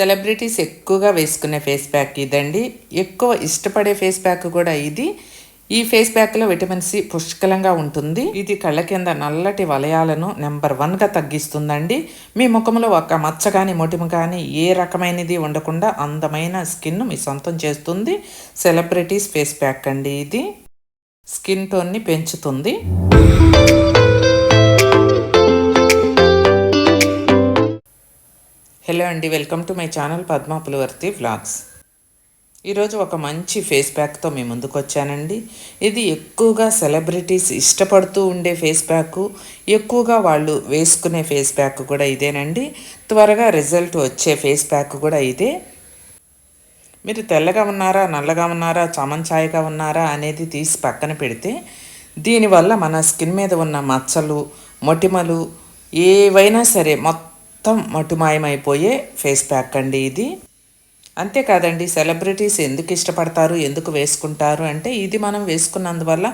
Celebrities ఎక్కువగా వేసుకునే face pack ఇదండి. ఎక్కువ ఇష్టపడే ఫేస్ ప్యాక్ కూడా ఇది. ఈ ఫేస్ ప్యాక్లో విటమిన్ సి పుష్కలంగా ఉంటుంది. ఇది కళ్ళ కింద నల్లటి వలయాలను నెంబర్ వన్గా తగ్గిస్తుందండి. మీ ముఖంలో ఒక మచ్చ కానీ మొటిమ కానీ ఏ రకమైనది ఉండకుండా అందమైన స్కిన్ మీ సొంతం చేస్తుంది. సెలబ్రిటీస్ ఫేస్ ప్యాక్ అండి ఇది. స్కిన్ టోన్ని పెంచుతుంది. అండి. Welcome to my channel Padma Pulivarthi vlogs. ఈరోజు ఒక మంచి ఫేస్ ప్యాక్తో మీ ముందుకు వచ్చానండి. ఇది ఎక్కువగా సెలబ్రిటీస్ ఇష్టపడుతూ ఉండే ఫేస్ ప్యాక్ ఎక్కువగా వాళ్ళు వేసుకునే ఫేస్ ప్యాక్ కూడా ఇదేనండి. త్వరగా రిజల్ట్ వచ్చే ఫేస్ ప్యాక్ కూడా ఇదే. మీరు తెల్లగా ఉన్నారా నల్లగా ఉన్నారా చమన్ ఉన్నారా అనేది తీసి పక్కన పెడితే దీనివల్ల మన స్కిన్ మీద ఉన్న మచ్చలు మొటిమలు ఏవైనా సరే మొత్తం మొత్తం మటుమాయమైపోయే ఫేస్ ప్యాక్ అండి ఇది. అంతేకాదండి సెలబ్రిటీస్ ఎందుకు ఇష్టపడతారు ఎందుకు వేసుకుంటారు అంటే ఇది మనం వేసుకున్నందువల్ల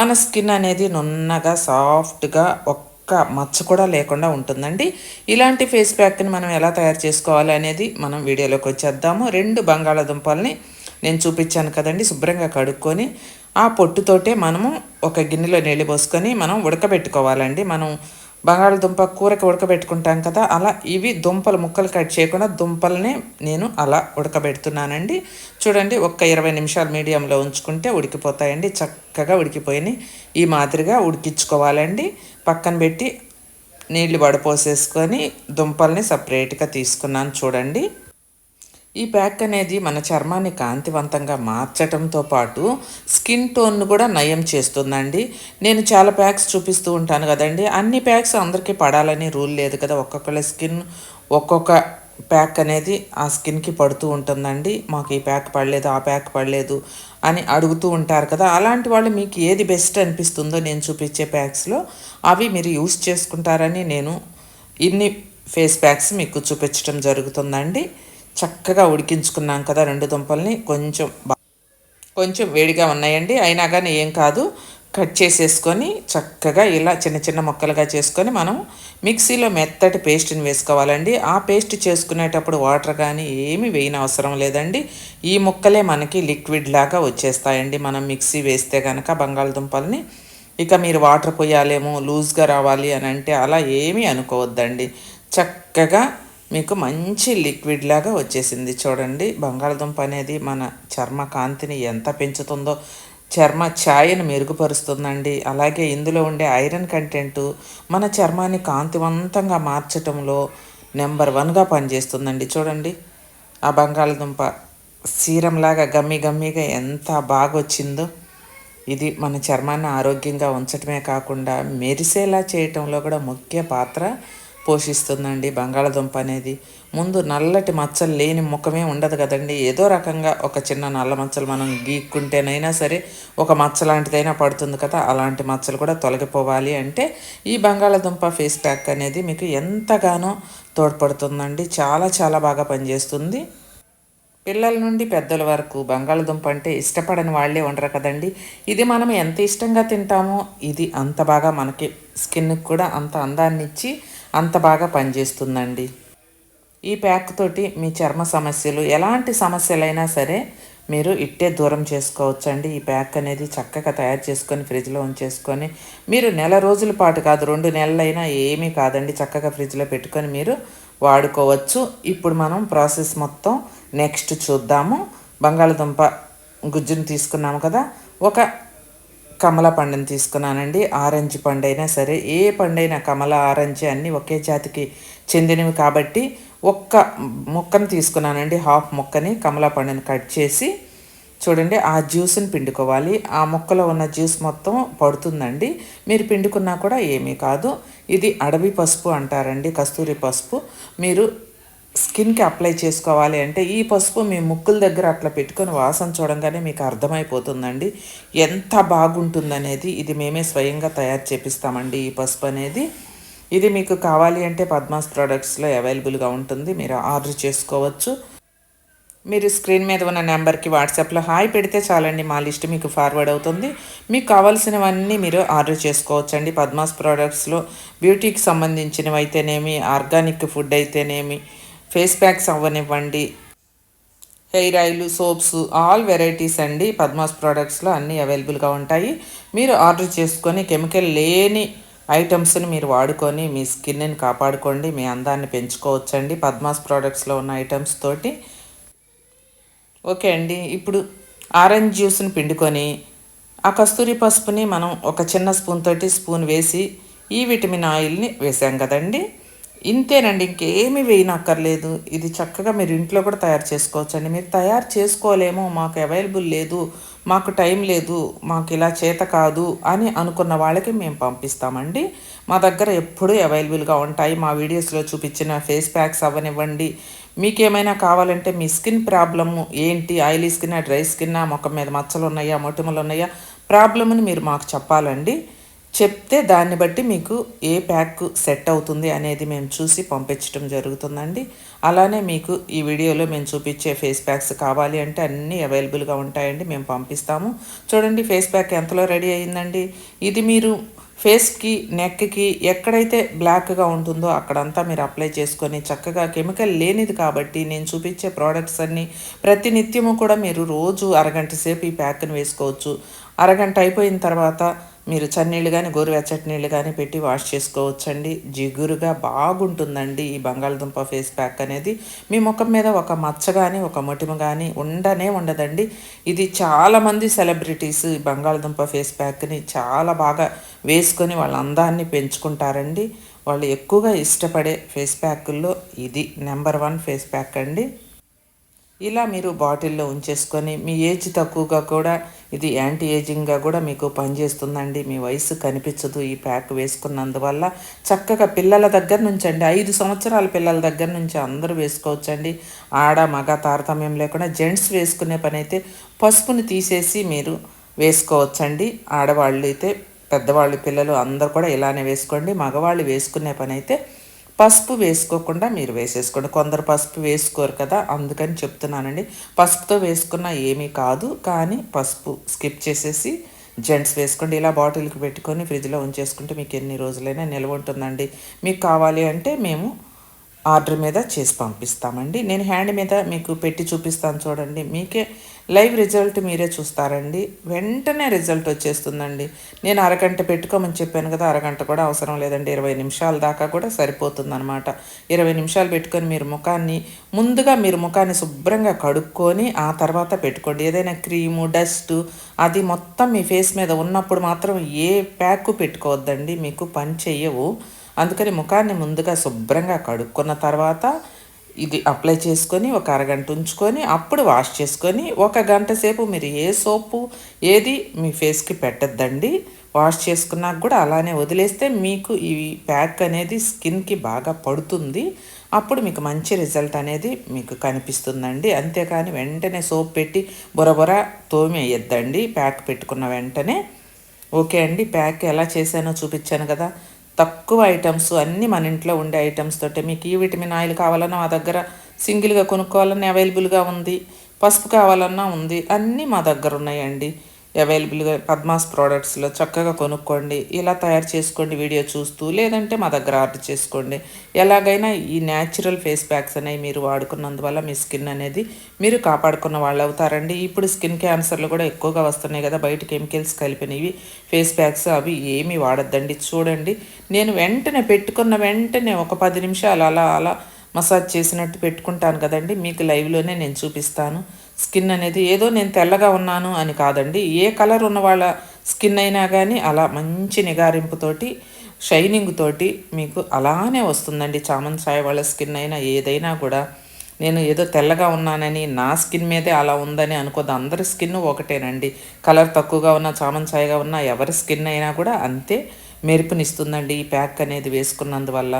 మన స్కిన్ అనేది నున్నగా సాఫ్ట్గా ఒక్క మచ్చ కూడా లేకుండా ఉంటుందండి. ఇలాంటి ఫేస్ ప్యాక్ని మనం ఎలా తయారు చేసుకోవాలి అనేది మనం వీడియోలోకి వచ్చేద్దాము. రెండు బంగాళాదుంపల్ని నేను చూపించాను కదండి శుభ్రంగా కడుక్కొని ఆ పొట్టుతోటే మనము ఒక గిన్నెలో నీళ్ళు పోసుకొని మనం ఉడకబెట్టుకోవాలండి. మనం బంగాళదుంప కూరకి ఉడకబెట్టుకుంటాం కదా అలా ఇవి దుంపలు ముక్కలు కట్ చేయకుండా దుంపలనే నేను అలా ఉడకబెడుతున్నానండి. చూడండి ఒక్క ఇరవై నిమిషాలు మీడియంలో ఉంచుకుంటే ఉడికిపోతాయండి చక్కగా ఉడికిపోయినాయి. ఈ మాదిరిగా ఉడికించుకోవాలండి. పక్కన పెట్టి నీళ్ళు వడపోసేసుకొని దుంపల్ని సపరేట్గా తీసుకున్నాను చూడండి. ఈ ప్యాక్ అనేది మన చర్మాన్ని కాంతివంతంగా మార్చటంతో పాటు స్కిన్ టోన్ను కూడా నయం చేస్తుందండి. నేను చాలా ప్యాక్స్ చూపిస్తూ ఉంటాను కదండి. అన్ని ప్యాక్స్ అందరికీ పడాలని రూల్ లేదు కదా. ఒక్కొక్కళ్ళ స్కిన్ ఒక్కొక్క ప్యాక్ అనేది ఆ స్కిన్కి పడుతూ ఉంటుందండి. మాకు ఈ ప్యాక్ పడలేదు ఆ ప్యాక్ పడలేదు అని అడుగుతూ ఉంటారు కదా. అలాంటి వాళ్ళు మీకు ఏది బెస్ట్ అనిపిస్తుందో నేను చూపించే ప్యాక్స్లో అవి మీరు యూస్ చేసుకుంటారని నేను ఇన్ని ఫేస్ ప్యాక్స్ మీకు చూపించడం జరుగుతుందండి. చక్కగా ఉడికించుకున్నాం కదా రెండు దుంపల్ని. కొంచెం కొంచెం వేడిగా ఉన్నాయండి. అయినా కానీ ఏం కాదు. కట్ చేసేసుకొని చక్కగా ఇలా చిన్న చిన్న ముక్కలుగా చేసుకొని మనం మిక్సీలో మెత్తటి పేస్ట్ని వేసుకోవాలండి. ఆ పేస్ట్ చేసుకునేటప్పుడు వాటర్ కానీ ఏమి వేయని అవసరం లేదండి. ఈ ముక్కలే మనకి లిక్విడ్ లాగా వచ్చేస్తాయండి. మనం మిక్సీ వేస్తే కనుక బంగాళదుంపల్ని. ఇక మీరు వాటర్ పోయాలేమో లూజ్గా రావాలి అని అంటే అలా ఏమీ అనుకోవద్దండి. చక్కగా మీకు మంచి లిక్విడ్ లాగా వచ్చేసింది. చూడండి బంగాళదుంప అనేది మన చర్మ కాంతిని ఎంత పెంచుతుందో చర్మ ఛాయను మెరుగుపరుస్తుందండి. అలాగే ఇందులో ఉండే ఐరన్ కంటెంట్ మన చర్మాన్ని కాంతివంతంగా మార్చటంలో నెంబర్ వన్గా పనిచేస్తుందండి. చూడండి ఆ బంగాళదుంప సీరంలాగా గమ్మి గమ్మిగా ఎంత బాగా వచ్చిందో ఇది మన చర్మాన్ని ఆరోగ్యంగా ఉంచటమే కాకుండా మెరిసేలా చేయటంలో కూడా ముఖ్య పాత్ర పోషిస్తుందండి బంగాళదుంప అనేది. ముందు నల్లటి మచ్చలు లేని ముఖమే ఉండదు కదండి. ఏదో రకంగా ఒక చిన్న నల్ల మచ్చలు మనం గీక్కుంటేనైనా సరే ఒక మచ్చ లాంటిదైనా పడుతుంది కదా. అలాంటి మచ్చలు కూడా తొలగిపోవాలి అంటే ఈ బంగాళదుంప ఫేస్ ప్యాక్ అనేది మీకు ఎంతగానో తోడ్పడుతుందండి. చాలా చాలా బాగా పనిచేస్తుంది. పిల్లల నుండి పెద్దల వరకు బంగాళదుంప అంటే ఇష్టపడని వాళ్ళే ఉండరు కదండి. ఇది మనం ఎంత ఇష్టంగా తింటామో ఇది అంత బాగా మనకి స్కిన్కి కూడా అంత అందాన్ని ఇచ్చి అంత బాగా పనిచేస్తుందండి. ఈ ప్యాక్ తోటి మీ చర్మ సమస్యలు ఎలాంటి సమస్యలైనా సరే మీరు ఇట్టే దూరం చేసుకోవచ్చండి. ఈ ప్యాక్ అనేది చక్కగా తయారు చేసుకొని ఫ్రిడ్జ్లో ఉంచేసుకొని మీరు నెల రోజుల పాటు కాదు రెండు నెలలైనా ఏమీ కాదండి. చక్కగా ఫ్రిడ్జ్లో పెట్టుకొని మీరు వాడుకోవచ్చు. ఇప్పుడు మనం ప్రాసెస్ మొత్తం నెక్స్ట్ చూద్దాము. బంగాళదుంప గుజ్జును తీసుకున్నాము కదా ఒక కమల పండుని తీసుకున్నానండి. ఆరెంజ్ పండు అయినా సరే ఏ పండైనా కమల ఆరెంజ్ అన్నీ ఒకే జాతికి చెందినవి కాబట్టి ఒక్క ముక్కను తీసుకున్నానండి. హాఫ్ ముక్కని కమల పండుని కట్ చేసి చూడండి ఆ జ్యూస్ని పిండుకోవాలి. ఆ ముక్కలో ఉన్న జ్యూస్ మొత్తం పడుతుందండి. మీరు పిండుకున్నా కూడా ఏమీ కాదు. ఇది అడవి పసుపు అంటారండి కస్తూరి పసుపు. మీరు స్కిన్కి అప్లై చేసుకోవాలి అంటే ఈ పసుపు మీ ముక్కుల దగ్గర అట్లా పెట్టుకొని వాసన చూడంగానే మీకు అర్థమైపోతుందండి. ఎంత బాగుంటుందనేది ఇది మేమే స్వయంగా తయారు చేపిస్తామండి ఈ పసుపు అనేది. ఇది మీకు కావాలి అంటే పద్మాస్ ప్రోడక్ట్స్లో అవైలబుల్గా ఉంటుంది. మీరు ఆర్డర్ చేసుకోవచ్చు. మీరు స్క్రీన్ మీద ఉన్న నెంబర్కి వాట్సాప్లో హాయ్ పెడితే చాలండి మా లిస్ట్ మీకు ఫార్వర్డ్ అవుతుంది. మీకు కావాల్సినవన్నీ మీరు ఆర్డర్ చేసుకోవచ్చండి. పద్మాస్ ప్రోడక్ట్స్లో బ్యూటీకి సంబంధించినవి అయితేనేమి ఆర్గానిక్ ఫుడ్ అయితేనేమి ఫేస్ ప్యాక్స్ అవ్వనివ్వండి. Hair oil soaps all varieties అండి. పద్మాస్ ప్రోడక్ట్స్లో అన్నీ అవైలబుల్గా ఉంటాయి. మీరు ఆర్డర్ చేసుకొని కెమికల్ లేని ఐటమ్స్ని మీరు వాడుకొని మీ స్కిన్ని కాపాడుకోండి మీ అందాన్ని పెంచుకోవచ్చండి. పద్మాస్ ప్రోడక్ట్స్లో ఉన్న ఐటమ్స్ తోటి. ఓకే అండి. ఇప్పుడు ఆరెంజ్ జ్యూస్ని పిండుకొని ఆ కస్తూరి పసుపుని మనం ఒక చిన్న స్పూన్ తోటి స్పూన్ వేసి ఈ విటమిన్ ఆయిల్ని వేసాం కదండి. ఇంతేనండి ఇంకేమీ వేయనక్కర్లేదు. ఇది చక్కగా మీరు ఇంట్లో కూడా తయారు చేసుకోవచ్చు అండి మీరు తయారు చేసుకోలేమో మాకు అవైలబుల్ లేదు మాకు టైం లేదు మాకు ఇలా చేత కాదు అని అనుకున్న వాళ్ళకి మేము పంపిస్తామండి. మా దగ్గర ఎప్పుడూ అవైలబుల్గా ఉంటాయి. మా వీడియోస్లో చూపించిన ఫేస్ ప్యాక్స్ అవనివ్వండి మీకేమైనా కావాలంటే మీ స్కిన్ ప్రాబ్లము ఏంటి? ఆయిలీ స్కిన్ డ్రై స్కిన్ ముఖం మీద మచ్చలు ఉన్నాయా మొటిమలు ఉన్నాయా ప్రాబ్లమ్ని మీరు మాకు చెప్పాలండి. చెప్తే దాన్ని బట్టి మీకు ఏ ప్యాక్ సెట్ అవుతుంది అనేది మేము చూసి పంపించడం జరుగుతుందండి. అలానే మీకు ఈ వీడియోలో మేము చూపించే ఫేస్ ప్యాక్స్ కావాలి అంటే అన్నీ అవైలబుల్గా ఉంటాయండి. మేము పంపిస్తాము. చూడండి ఫేస్ ప్యాక్ ఎంతలో రెడీ అయిందండి ఇది మీరు ఫేస్కి నెక్కి ఎక్కడైతే బ్లాక్గా ఉంటుందో అక్కడంతా మీరు అప్లై చేసుకొని చక్కగా కెమికల్ లేనిది కాబట్టి నేను చూపించే ప్రోడక్ట్స్ అన్నీ ప్రతినిత్యము కూడా మీరు రోజు అరగంట సేపు ఈ ప్యాక్ని వేసుకోవచ్చు. అరగంట అయిపోయిన తర్వాత మీరు చన్నీళ్ళు కానీ గోరువెచ్చటి నీళ్ళు కానీ పెట్టి వాష్ చేసుకోవచ్చండి. జిగురుగా బాగుంటుందండి ఈ బంగాళదుంప ఫేస్ ప్యాక్ అనేది. మీ ముఖం మీద ఒక మచ్చ కానీ ఒక మొటిమ కానీ ఉండనే ఉండదండి. ఇది చాలామంది సెలబ్రిటీస్ ఈ బంగాళదుంప ఫేస్ ప్యాక్ని చాలా బాగా వేసుకొని వాళ్ళ అందాన్ని పెంచుకుంటారండి. వాళ్ళు ఎక్కువగా ఇష్టపడే ఫేస్ ప్యాకుల్లో ఇది నెంబర్ వన్ ఫేస్ ప్యాక్ అండి. ఇలా మీరు బాటిల్లో ఉంచేసుకొని మీ ఏజ్ తక్కువగా కూడా ఇది యాంటీ ఏజింగ్గా కూడా మీకు పనిచేస్తుందండి. మీ వయసు కనిపించదు ఈ ప్యాక్ వేసుకున్నందువల్ల. చక్కగా పిల్లల దగ్గర నుంచి అండి ఐదు సంవత్సరాల పిల్లల దగ్గర నుంచి అందరూ వేసుకోవచ్చండి. ఆడ మగ తారతమ్యం లేకుండా జెంట్స్ వేసుకునే పని అయితే పసుపుని తీసేసి మీరు వేసుకోవచ్చండి. ఆడవాళ్ళు అయితే పెద్దవాళ్ళు పిల్లలు అందరు కూడా ఇలానే వేసుకోండి. మగవాళ్ళు వేసుకునే పని అయితే పసుపు వేసుకోకుండా మీరు వేసేసుకోండి. కొందరు పసుపు వేసుకోరు కదా అందుకని చెప్తున్నానండి. పసుపుతో వేసుకున్న ఏమీ కాదు కానీ పసుపు స్కిప్ చేసేసి జెంట్స్ వేసుకోండి. ఇలా బాటిల్కి పెట్టుకొని ఫ్రిడ్జ్లో ఉంచేసుకుంటే మీకు ఎన్ని రోజులైనా నిల్వ ఉంటుందండి. మీకు కావాలి అంటే మేము ఆర్డర్ మీద చేసి పంపిస్తామండి. నేను హ్యాండ్ మీద మీకు పెట్టి చూపిస్తాను చూడండి. మీకే లైవ్ రిజల్ట్ మీరే చూస్తారండి. వెంటనే రిజల్ట్ వచ్చేస్తుందండి. నేను అరగంట పెట్టుకోమని చెప్పాను కదా అరగంట కూడా అవసరం లేదండి. ఇరవై నిమిషాల దాకా కూడా సరిపోతుందన్నమాట. ఇరవై నిమిషాలు పెట్టుకొని మీరు ముఖాన్ని ముందుగా మీరు ముఖాన్ని శుభ్రంగా కడుక్కొని ఆ తర్వాత పెట్టుకోండి. ఏదైనా క్రీము డస్ట్ అది మొత్తం మీ ఫేస్ మీద ఉన్నప్పుడు మాత్రం ఏ ప్యాక్ పెట్టుకోవద్దండి. మీకు పని చెయ్యవు. అందుకని ముఖాన్ని ముందుగా శుభ్రంగా కడుక్కున్న తర్వాత ఇది అప్లై చేసుకొని ఒక అరగంట ఉంచుకొని అప్పుడు వాష్ చేసుకొని ఒక గంట సేపు మీరు ఏ సోపు ఏది మీ ఫేస్కి పెట్టద్దండి. వాష్ చేసుకున్నాక కూడా అలానే వదిలేస్తే మీకు ఈ ప్యాక్ అనేది స్కిన్కి బాగా పడుతుంది. అప్పుడు మీకు మంచి రిజల్ట్ అనేది మీకు కనిపిస్తుందండి. అంతేకాని వెంటనే సోప్ పెట్టి బొరబొర తోమి వేయద్దండి ప్యాక్ పెట్టుకున్న వెంటనే. ఓకే అండి ప్యాక్ ఎలా చేశానో చూపించాను కదా. తక్కువ ఐటమ్స్ అన్నీ మన ఇంట్లో ఉండే ఐటమ్స్ తోటే. మీకు ఈ విటమిన్ ఆయిల్ కావాలన్నా మా దగ్గర సింగిల్గా కొనుక్కోవాలన్నా అవైలబుల్గా ఉంది. పసుపు కావాలన్నా ఉంది. అన్నీ మా దగ్గర ఉన్నాయండి. అవైలబుల్గా పద్మాస్ ప్రోడక్ట్స్లో చక్కగా కొనుక్కోండి ఇలా తయారు చేసుకోండి వీడియో చూస్తూ లేదంటే మా దగ్గర ఆర్డర్ చేసుకోండి. ఎలాగైనా ఈ న్యాచురల్ ఫేస్ ప్యాక్స్ అనేవి మీరు వాడుకున్నందువల్ల మీ స్కిన్ అనేది మీరు కాపాడుకున్న వాళ్ళు అవుతారండి ఇప్పుడు స్కిన్ క్యాన్సర్లు కూడా ఎక్కువగా వస్తున్నాయి కదా బయట కెమికల్స్ కలిపినవి ఫేస్ ప్యాక్స్ అవి ఏమీ వాడద్దండి. చూడండి నేను వెంటనే పెట్టుకున్న వెంటనే ఒక పది నిమిషాలు అలా అలా మసాజ్ చేసినట్టు పెట్టుకుంటాను కదండి మీకు లైవ్లోనే నేను చూపిస్తాను. స్కిన్ అనేది ఏదో నేను తెల్లగా ఉన్నాను అని కాదండి. ఏ కలర్ ఉన్న వాళ్ళ స్కిన్ అయినా కానీ అలా మంచి నిగారింపుతోటి షైనింగ్ తోటి మీకు అలానే వస్తుందండి. చామన్ సాయి వాళ్ళ స్కిన్ అయినా ఏదైనా కూడా. నేను ఏదో తెల్లగా ఉన్నానని నా స్కిన్ మీదే అలా ఉందని అనుకోదు. అందరి స్కిన్ ఒకటేనండి. కలర్ తక్కువగా ఉన్న చామన్ సాయిగా ఉన్న ఎవరి స్కిన్ అయినా కూడా అంతే మెరుపునిస్తుందండి ఈ ప్యాక్ అనేది వేసుకున్నందువల్ల.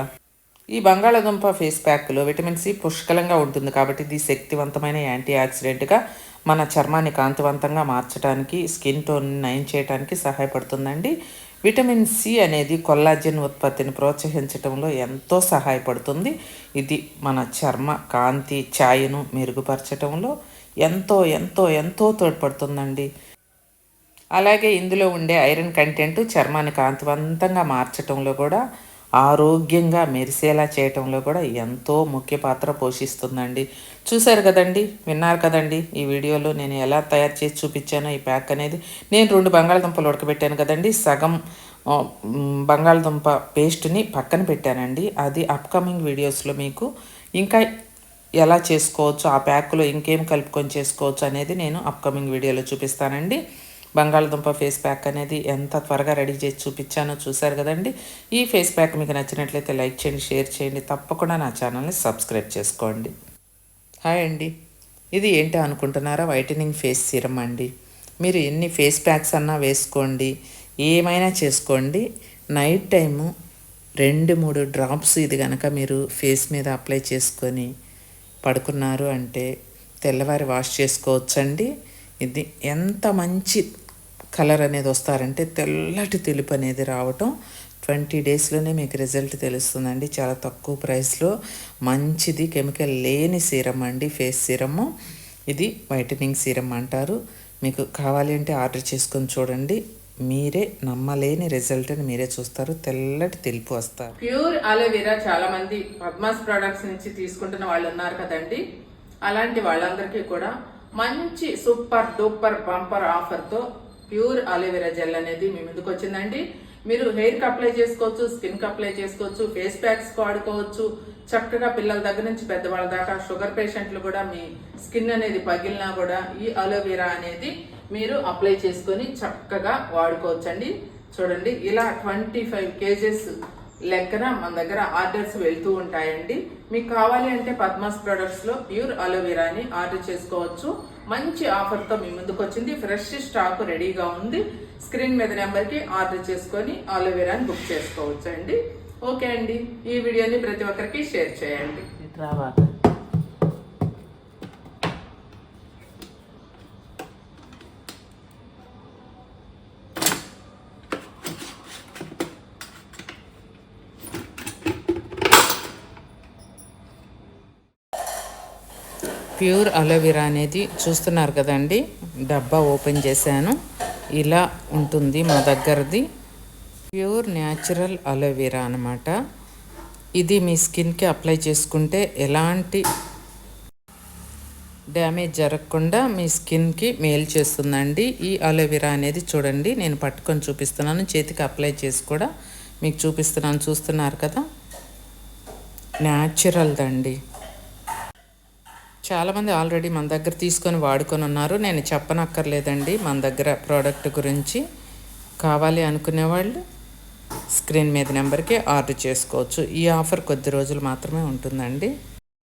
ఈ బంగాళాదుంప ఫేస్ ప్యాక్లో విటమిన్ సి పుష్కలంగా ఉంటుంది కాబట్టి ఇది శక్తివంతమైన యాంటీ ఆక్సిడెంట్గా మన చర్మాన్ని కాంతివంతంగా మార్చడానికి స్కిన్ టోన్ నయం చేయడానికి సహాయపడుతుందండి. విటమిన్ సి అనేది కొల్లాజెన్ ఉత్పత్తిని ప్రోత్సహించడంలో ఎంతో సహాయపడుతుంది. ఇది మన చర్మ కాంతి ఛాయను మెరుగుపరచడంలో ఎంతో ఎంతో ఎంతో తోడ్పడుతుందండి. అలాగే ఇందులో ఉండే ఐరన్ కంటెంట్ చర్మాన్ని కాంతివంతంగా మార్చడంలో కూడా ఆరోగ్యంగా మెరిసేలా చేయటంలో కూడా ఎంతో ముఖ్య పాత్ర పోషిస్తుందండి. చూశారు కదండి విన్నారు కదండి ఈ వీడియోలో నేను ఎలా తయారు చేసి చూపించానో ఈ ప్యాక్ అనేది. నేను రెండు బంగాళదుంపలు ఉడకబెట్టాను కదండి సగం బంగాళదుంప పేస్ట్ని పక్కన పెట్టానండి. అది అప్కమింగ్ వీడియోస్లో మీకు ఇంకా ఎలా చేసుకోవచ్చు ఆ ప్యాక్లో ఇంకేం కలుపుకొని చేసుకోవచ్చు అనేది నేను అప్కమింగ్ వీడియోలో చూపిస్తానండి. బంగాళదుంప ఫేస్ ప్యాక్ అనేది ఎంత త్వరగా రెడీ చేసి చూపించానో చూశారు కదండి. ఈ ఫేస్ ప్యాక్ మీకు నచ్చినట్లయితే లైక్ చేయండి షేర్ చేయండి. తప్పకుండా నా ఛానల్ని సబ్స్క్రైబ్ చేసుకోండి. హాయ్ అండి. ఇది ఏంటి అనుకుంటున్నారా? వైటనింగ్ ఫేస్ సీరం అండి. మీరు ఎన్ని ఫేస్ ప్యాక్స్ అన్నా వేసుకోండి. ఏమైనా చేసుకోండి. నైట్ టైము రెండు మూడు డ్రాప్స్ ఇది కనుక మీరు ఫేస్ మీద అప్లై చేసుకొని పడుకున్నారు అంటే తెల్లవారి వాష్ చేసుకోవచ్చండి. ఇది ఎంత మంచి కలర్ అనేది వస్తారంటే తెల్లటి తెలుపు అనేది రావటం ట్వంటీ డేస్లోనే మీకు రిజల్ట్ తెలుస్తుందండి. చాలా తక్కువ ప్రైస్లో మంచిది. కెమికల్ లేని సీరం అండి. Face serum. ఇది వైటనింగ్ సీరం అంటారు. మీకు కావాలి అంటే ఆర్డర్ చేసుకొని చూడండి. మీరే నమ్మలేని రిజల్ట్ అని మీరే చూస్తారు. తెల్లటి తెలుపు వస్తారు. ప్యూర్ అలోవెరా చాలా మంది పద్మాస్ ప్రొడక్ట్స్ నుంచి తీసుకుంటున్న వాళ్ళు ఉన్నారు కదండి. అలాంటి వాళ్ళందరికీ కూడా మంచి సూపర్ డూపర్ బంపర్ ఆఫర్తో ప్యూర్ అలోవెరా జెల్ అనేది మీ ముందుకు వచ్చిందండి. మీరు హెయిర్కి అప్లై చేసుకోవచ్చు స్కిన్కి అప్లై చేసుకోవచ్చు ఫేస్ ప్యాక్స్ వాడుకోవచ్చు. చక్కగా పిల్లల దగ్గర నుంచి పెద్దవాళ్ళ దాకా షుగర్ పేషెంట్లు కూడా మీ స్కిన్ అనేది పగిలినా కూడా ఈ అలోవెరా అనేది మీరు అప్లై చేసుకొని చక్కగా వాడుకోవచ్చండి. చూడండి ఇలా ట్వంటీ ఫైవ్ కేజెస్ లెక్కన మన దగ్గర ఆర్డర్స్ వెళ్తూ ఉంటాయండి. మీకు కావాలి అంటే పద్మాస్ ప్రొడక్ట్స్లో ప్యూర్ అలోవెరాని ఆర్డర్ చేసుకోవచ్చు. మంచి ఆఫర్తో మీ ముందుకు వచ్చింది. ఫ్రెష్ స్టాక్ రెడీగా ఉంది. స్క్రీన్ మీద నెంబర్కి ఆర్డర్ చేసుకొని అలోవెరాని బుక్ చేసుకోవచ్చు అండి ఓకే అండి. ఈ వీడియోని ప్రతి ఒక్కరికి షేర్ చేయండి. ప్యూర్ అలోవెరా అనేది చూస్తున్నారు కదండి. డబ్బా ఓపెన్ చేశాను. ఇలా ఉంటుంది మా దగ్గరది. ప్యూర్ న్యాచురల్ అలోవెరా అనమాట ఇది మీ స్కిన్కి అప్లై చేసుకుంటే ఎలాంటి డ్యామేజ్ జరగకుండా మీ స్కిన్కి మేలు చేస్తుందండి. ఈ అలోవెరా అనేది చూడండి. నేను పట్టుకొని చూపిస్తున్నాను. చేతికి అప్లై చేసి కూడా మీకు చూపిస్తున్నాను. చూస్తున్నారు కదా? న్యాచురల్దండి. చాలామంది ఆల్రెడీ మన దగ్గర తీసుకొని వాడుకొని ఉన్నారు. నేను చెప్పనక్కర్లేదండి మన దగ్గర ప్రోడక్ట్ గురించి కావాలి అనుకునే వాళ్ళు స్క్రీన్ మీద నెంబర్కి ఆర్డర్ చేసుకోవచ్చు. ఈ ఆఫర్ కొద్ది రోజులు మాత్రమే ఉంటుందండి.